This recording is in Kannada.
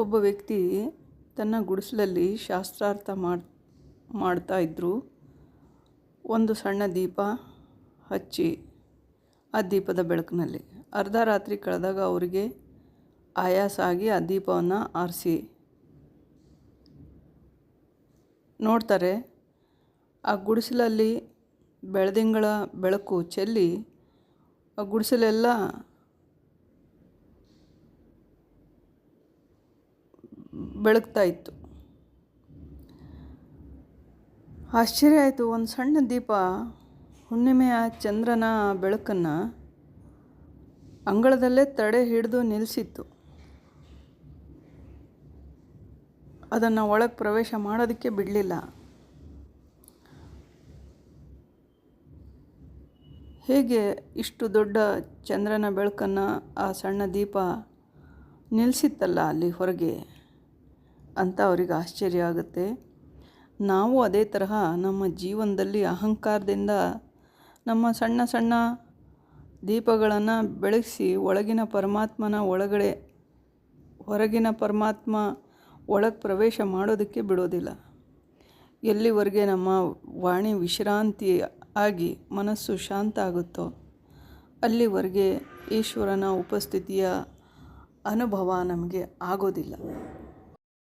ಒಬ್ಬ ವ್ಯಕ್ತಿ ತನ್ನ ಗುಡಿಸಲಲ್ಲಿ ಶಾಸ್ತ್ರಾರ್ಥ ಮಾಡಿ, ಮಾಡ್ತಾ ಇದ್ದರು ಒಂದು ಸಣ್ಣ ದೀಪ ಹಚ್ಚಿ ಆ ದೀಪದ ಬೆಳಕಿನಲ್ಲಿ. ಅರ್ಧ ರಾತ್ರಿ ಕಳೆದಾಗ ಅವರಿಗೆ ಆಯಾಸ ಆಗಿ ಆ ದೀಪವನ್ನು ಆರಿಸಿ. ನೋಡ್ತಾರೆ, ಆ ಗುಡಿಸಲಲ್ಲಿ ಬೆಳದಿಂಗಳ ಬೆಳಕು ಚೆಲ್ಲಿ, ಆ ಗುಡಿಸಲೆಲ್ಲ ಬೆಳಗ್ತಾ ಇತ್ತು. ಆಶ್ಚರ್ಯ ಆಯಿತು, ಒಂದು ಸಣ್ಣ ದೀಪ ಹುಣ್ಣಿಮೆಯ ಚಂದ್ರನ ಬೆಳಕನ್ನು ಅಂಗಳದಲ್ಲೇ ತಡೆ ಹಿಡಿದು ನಿಲ್ಲಿಸಿತ್ತು ಅದನ್ನು ಒಳಗೆ ಪ್ರವೇಶ ಮಾಡೋದಕ್ಕೆ ಬಿಡಲಿಲ್ಲ. ಹೇಗೆ ಇಷ್ಟು ದೊಡ್ಡ ಚಂದ್ರನ ಬೆಳಕನ್ನು ಆ ಸಣ್ಣ ದೀಪ ನಿಲ್ಲಿಸಿತ್ತಲ್ಲ ಅಲ್ಲಿ ಹೊರಗೆ? ಅಂತ ಅವ್ರಿಗೆ ಆಶ್ಚರ್ಯ ಆಗುತ್ತೆ. ನಾವು ಅದೇ ತರಹ ನಮ್ಮ ಜೀವನದಲ್ಲಿ ಅಹಂಕಾರದಿಂದ ನಮ್ಮ ಸಣ್ಣ ಸಣ್ಣ ದೀಪಗಳನ್ನು ಬೆಳಗಿಸಿ ಒಳಗಿನ ಪರಮಾತ್ಮನ ಒಳಗಡೆ, ಹೊರಗಿನ ಪರಮಾತ್ಮ ಒಳಗೆ ಪ್ರವೇಶ ಮಾಡೋದಕ್ಕೆ ಬಿಡೋದಿಲ್ಲ. ಎಲ್ಲಿವರೆಗೆ ನಮ್ಮ ವಾಣಿ ವಿಶ್ರಾಂತಿ ಆಗಿ ಮನಸ್ಸು ಶಾಂತ ಆಗುತ್ತೋ, ಅಲ್ಲಿವರೆಗೆ ಈಶ್ವರನ ಉಪಸ್ಥಿತಿಯ ಅನುಭವ ನಮಗೆ ಆಗೋದಿಲ್ಲ.